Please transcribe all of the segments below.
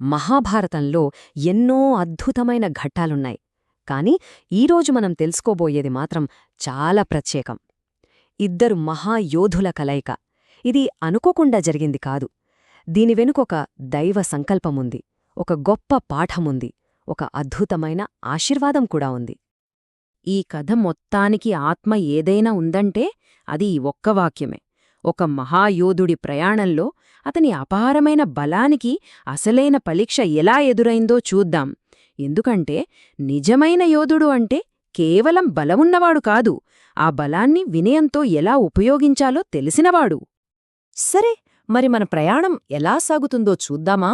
మహాభారతంలో ఎన్నో అద్భుతమైన ఘట్టాలున్నాయి. కాని ఈరోజు మనం తెలుసుకోబోయేది మాత్రం చాలా ప్రత్యేకం. ఇద్దరు మహాయోధుల కలయిక. ఇది అనుకోకుండా జరిగింది కాదు. దీని వెనుకొక దైవ సంకల్పముంది. ఒక గొప్ప పాఠముంది. ఒక అద్భుతమైన ఆశీర్వాదం కూడా ఉంది. ఈ కథ మొత్తానికి ఆత్మ ఏదైనా ఉందంటే అది ఈ ఒక్క వాక్యమే. ఒక మహాయోధుడి ప్రయాణంలో అతని అపారమైన బలానికి అసలైన పరీక్ష ఎలా ఎదురైందో చూద్దాం. ఎందుకంటే నిజమైన యోధుడు అంటే కేవలం బలమున్నవాడు కాదు ఆ బలాన్ని వినయంతో ఎలా ఉపయోగించాలో తెలిసినవాడు. సరే మరి మన ప్రయాణం ఎలా సాగుతుందో చూద్దామా?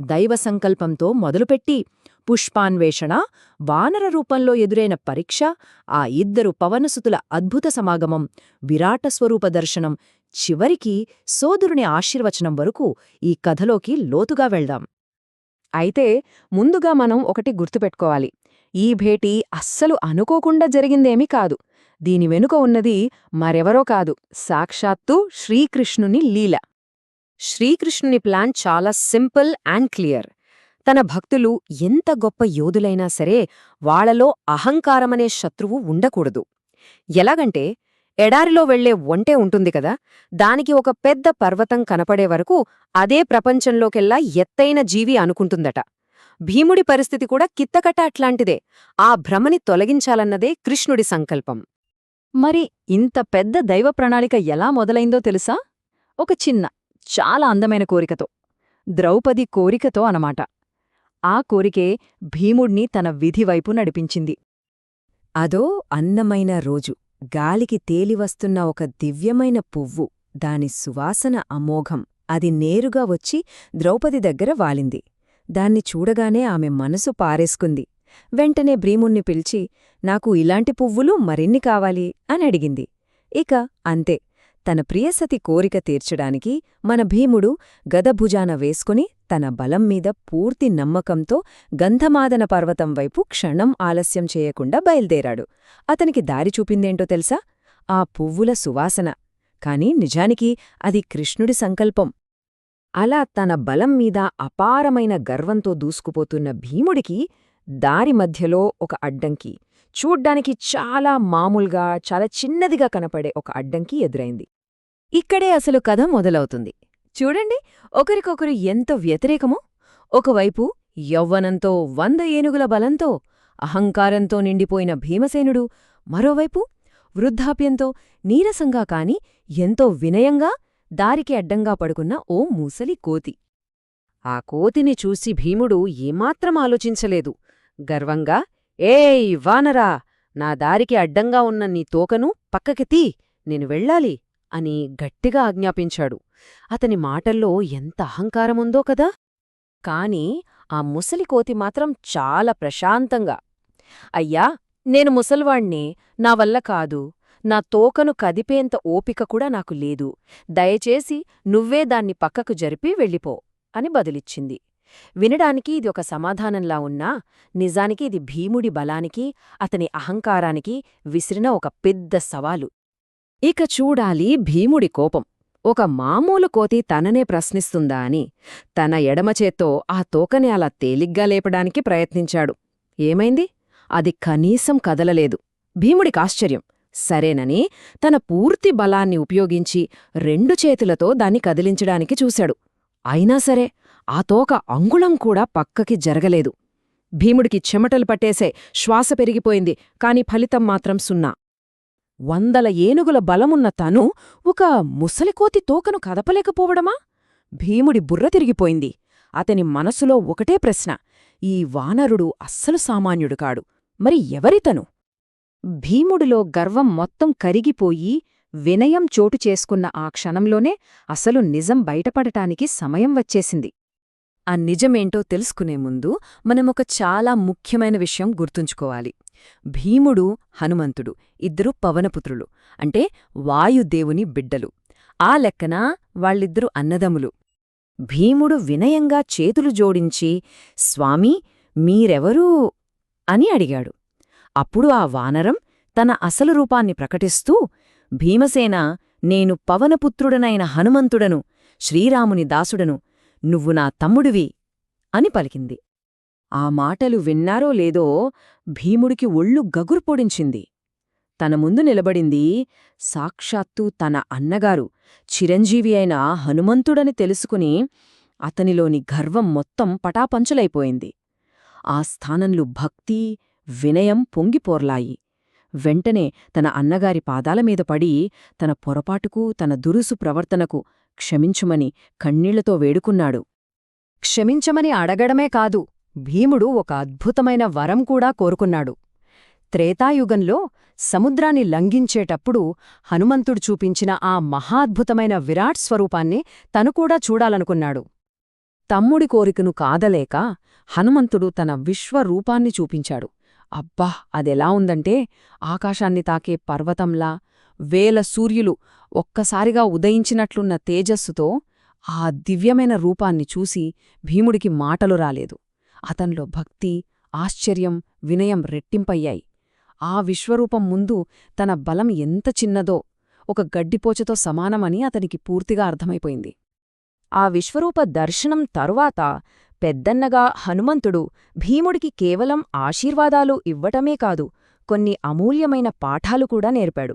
దైవ సంకల్పంతో మొదలుపెట్టి పుష్పాన్వేషణ వానర రూపంలో ఎదురైన పరీక్ష ఆ ఇద్దరు పవనసుతుల అద్భుత సమాగమం విరాట స్వరూప దర్శనం చివరికి సోదరుని ఆశీర్వచనం వరకు ఈ కథలోకి లోతుగా వెళ్దాం. అయితే ముందుగా మనం ఒకటి గుర్తుపెట్టుకోవాలి. ఈ భేటీ అస్సలు అనుకోకుండా జరిగిందేమీ కాదు. దీని వెనుక ఉన్నది మరెవరో కాదు సాక్షాత్తు శ్రీకృష్ణుని లీల. శ్రీకృష్ణుని ప్లాన్ చాలా సింపుల్ అండ్ క్లియర్. తన భక్తులు ఎంత గొప్ప యోధులైనా సరే వాళ్ళలో అహంకారమనే శత్రువు ఉండకూడదు. ఎలాగంటే ఎడారిలో వెళ్ళే ఒంటే ఉంటుంది కదా? దానికి ఒక పెద్ద పర్వతం కనపడే వరకు అదే ప్రపంచంలోకెల్లా ఎత్తైన జీవి అనుకుంటుందట. భీముడి పరిస్థితి కూడా కిత్తకట అట్లాంటిదే. ఆ భ్రమని తొలగించాలన్నదే కృష్ణుడి సంకల్పం. మరి ఇంత పెద్ద దైవ ప్రణాళిక ఎలా మొదలైందో తెలుసా? ఒక చిన్న చాలా అందమైన కోరికతో. ద్రౌపది కోరికతో అనమాట ఆ కోరికే భీముణ్ణి తన విధివైపు నడిపించింది. అదో అందమైన రోజు. గాలికి తేలివస్తున్న ఒక దివ్యమైన పువ్వు దాని సువాసన అమోఘం అది నేరుగా వచ్చి ద్రౌపది దగ్గర వాలింది. దాన్ని చూడగానే ఆమె మనసు పారేసుకుంది. వెంటనే భ్రీముణ్ణి పిలిచి నాకు ఇలాంటి పువ్వులు మరిన్ని కావాలి? అని అడిగింది. ఇక అంతే తన ప్రియసతి కోరిక తీర్చడానికి మన భీముడు గదభుజాన వేసుకుని తన బలం మీద పూర్తి నమ్మకంతో గంధమాదన పర్వతం వైపు క్షణం ఆలస్యం చేయకుండా బయల్దేరాడు. అతనికి దారి చూపిందేంటో తెలుసా? ఆ పువ్వుల సువాసన. కాని నిజానికి అది కృష్ణుడి సంకల్పం. అలా తన బలం మీద అపారమైన గర్వంతో దూసుకుపోతున్న భీముడికి దారి మధ్యలో ఒక అడ్డంకి. చూడ్డానికి చాలా మామూలుగా చాలా చిన్నదిగా కనపడే ఒక అడ్డంకి ఎదురైంది. ఇక్కడే అసలు కథ మొదలవుతుంది. చూడండి ఒకరికొకరు ఎంత వ్యతిరేకమో. ఒకవైపు యౌవనంతో వంద ఏనుగుల బలంతో అహంకారంతో నిండిపోయిన భీమసేనుడు మరోవైపు వృద్ధాప్యంతో నీరసంగా కాని ఎంతో వినయంగా దారికి అడ్డంగా పడుకున్న ఓ మూసలి కోతి. ఆ కోతిని చూసి భీముడు ఏమాత్రం ఆలోచించలేదు. గర్వంగా ఏయ్ వానరా! నా దారికి అడ్డంగా ఉన్న నీ తోకను పక్కకి తీ నేను వెళ్ళాలి. అని గట్టిగా ఆజ్ఞాపించాడు. అతని మాటల్లో ఎంత అహంకారముందో కదా! కాని ఆ ముసలి కోతి మాత్రం చాలా ప్రశాంతంగా అయ్యా నేను ముసల్వాణ్ణి నా వల్ల కాదు. నా తోకను కదిపేంత ఓపిక కూడా నాకు లేదు. దయచేసి నువ్వే దాన్ని పక్కకు జరిపి వెళ్ళిపో అని బదిలిచ్చింది. వినడానికి ఇది ఒక సమాధానంలా ఉన్నా నిజానికి ఇది భీముడి బలానికి అతని అహంకారానికి విసిరిన ఒక పెద్ద సవాలు. ఇక చూడాలి భీముడి కోపం. ఒక మామూలు కోతి తననే ప్రశ్నిస్తుందా అని. తన ఎడమచేత్తో ఆ తోకని అలా తేలిగ్గా లేపడానికి ప్రయత్నించాడు. ఏమైంది? అది కనీసం కదలలేదు. భీముడికి ఆశ్చర్యం. సరేనని తన పూర్తి బలాన్ని ఉపయోగించి రెండు చేతులతో దాన్ని కదిలించడానికి చూశాడు. అయినా సరే ఆ తోక అంగుళం కూడా పక్కకి జరగలేదు. భీముడికి చెమటలు పట్టేసే శ్వాస పెరిగిపోయింది కాని ఫలితం మాత్రం సున్నా. వందల ఏనుగుల బలమున్న తను ఒక ముసలికోతి తోకను కదపలేకపోవడమా? భీముడి బుర్ర తిరిగిపోయింది. అతని మనసులో ఒకటే ప్రశ్న ఈ వానరుడు అస్సలు సామాన్యుడు కాడు. మరి ఎవరితను? భీముడిలో గర్వం మొత్తం కరిగిపోయి వినయం చోటు చేసుకున్న ఆ క్షణంలోనే అసలు నిజం బయటపడటానికి సమయం వచ్చేసింది. ఆ నిజమేంటో తెలుసుకునే ముందు మనమొక చాలా ముఖ్యమైన విషయం గుర్తుంచుకోవాలి. భీముడు హనుమంతుడు ఇద్దరు పవనపుత్రులు అంటే వాయుదేవుని బిడ్డలు. ఆ లెక్కన వాళ్ళిద్దరు అన్నదములు భీముడు వినయంగా చేతులు జోడించి స్వామీ మీరెవరూ అని అడిగాడు. అప్పుడు ఆ వానరం తన అసలు రూపాన్ని ప్రకటిస్తూ భీమసేన నేను పవనపుత్రుడనైన హనుమంతుడను శ్రీరాముని దాసుడను నువ్వు నా తమ్ముడివి అని పలికింది. ఆ మాటలు విన్నారో లేదో భీముడికి ఒళ్ళు గగురు పొడించింది. తన ముందు నిలబడింది సాక్షాత్తు తన అన్నగారు చిరంజీవి అయిన హనుమంతుడని తెలుసుకుని అతనిలోని గర్వం మొత్తం పటాపంచలైపోయింది. ఆ స్థానంలో భక్తి వినయం పొంగిపోర్లాయి. వెంటనే తన అన్నగారి పాదాలమీద పడి తన పొరపాటుకు తన దురుసు ప్రవర్తనకు క్షమించుమని కన్నీళ్ళతో వేడుకున్నాడు. క్షమించమని అడగడమే కాదు భీముడు ఒక అద్భుతమైన వరం కూడా కోరుకున్నాడు. త్రేతాయుగంలో సముద్రాన్ని లంఘించేటప్పుడు హనుమంతుడు చూపించిన ఆ మహాద్భుతమైన విరాట్ స్వరూపాన్ని తను కూడా చూడాలనుకున్నాడు. తమ్ముడి కోరికను కాదలేక హనుమంతుడు తన విశ్వరూపాన్ని చూపించాడు. అబ్బా! అదెలా ఉందంటే ఆకాశాన్ని తాకే పర్వతంలా వేల సూర్యులు ఒక్కసారిగా ఉదయించినట్లున్న తేజస్సుతో ఆ దివ్యమైన రూపాన్ని చూసి భీముడికి మాటలు రాలేదు. అతన్లో భక్తి ఆశ్చర్యం వినయం రెట్టింపయ్యాయి. ఆ విశ్వరూపం ముందు తన బలం ఎంత చిన్నదో ఒక గడ్డిపోచతో సమానమని అతనికి పూర్తిగా అర్థమైపోయింది. ఆ విశ్వరూప దర్శనం తరువాత పెద్దన్నగా హనుమంతుడు భీముడికి కేవలం ఆశీర్వాదాలు ఇవ్వటమే కాదు కొన్ని అమూల్యమైన పాఠాలు కూడా నేర్పాడు.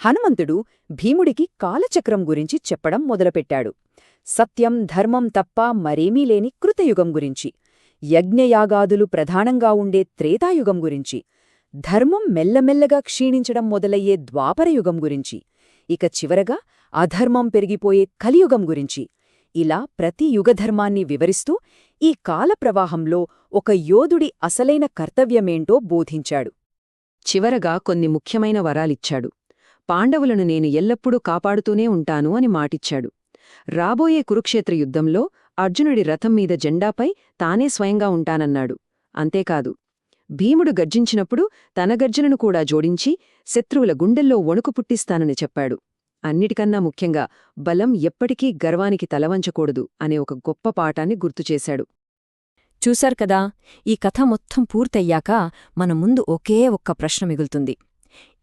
హనుమంతుడు భీముడికి కాలచక్రం గురించి చెప్పడం మొదలుపెట్టాడు. సత్యం ధర్మం తప్ప మరేమీ లేని కృతయుగం గురించి యజ్ఞయాగాదులు ప్రధానంగా ఉండే త్రేతాయుగం గురించి ధర్మం మెల్లమెల్లగా క్షీణించడం మొదలయ్యే ద్వాపరయుగం గురించి ఇక చివరగా అధర్మం పెరిగిపోయే కలియుగం గురించి ఇలా ప్రతి యుగధర్మాన్ని వివరిస్తూ ఈ కాలప్రవాహంలో ఒక యోధుడి అసలైన కర్తవ్యమేంటో బోధించాడు. చివరగా కొన్ని ముఖ్యమైన వరాలిచ్చాడు. పాండవులను నేను ఎల్లప్పుడూ కాపాడుతూనే ఉంటాను అని మాటిచ్చాడు. రాబోయే కురుక్షేత్ర యుద్ధంలో అర్జునుడి రథం మీద జెండాపై తానే స్వయంగా ఉంటానన్నాడు. అంతేకాదు భీముడు గర్జించినప్పుడు తన గర్జనను కూడా జోడించి శత్రువుల గుండెల్లో వణుకు పుట్టిస్తానని చెప్పాడు. అన్నిటికన్నా ముఖ్యంగా బలం ఎప్పటికీ గర్వానికి తలవంచకూడదు అనే ఒక గొప్ప పాఠాన్ని గుర్తుచేశాడు. చూశారు కదా ఈ కథ మొత్తం పూర్తయ్యాక మన ముందు ఒకే ఒక్క ప్రశ్న మిగులుతుంది.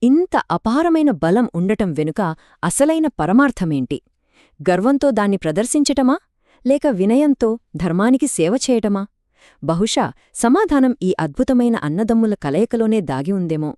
ఇంత అపారమైన బలం ఉండటం వెనుక అసలైన పరమార్థమేంటి? గర్వంతో దాన్ని ప్రదర్శించటమా? లేక వినయంతో ధర్మానికి సేవ చేయటమా? బహుశా సమాధానం ఈ అద్భుతమైన అన్నదమ్ముల కలయికలోనే దాగి ఉందేమో.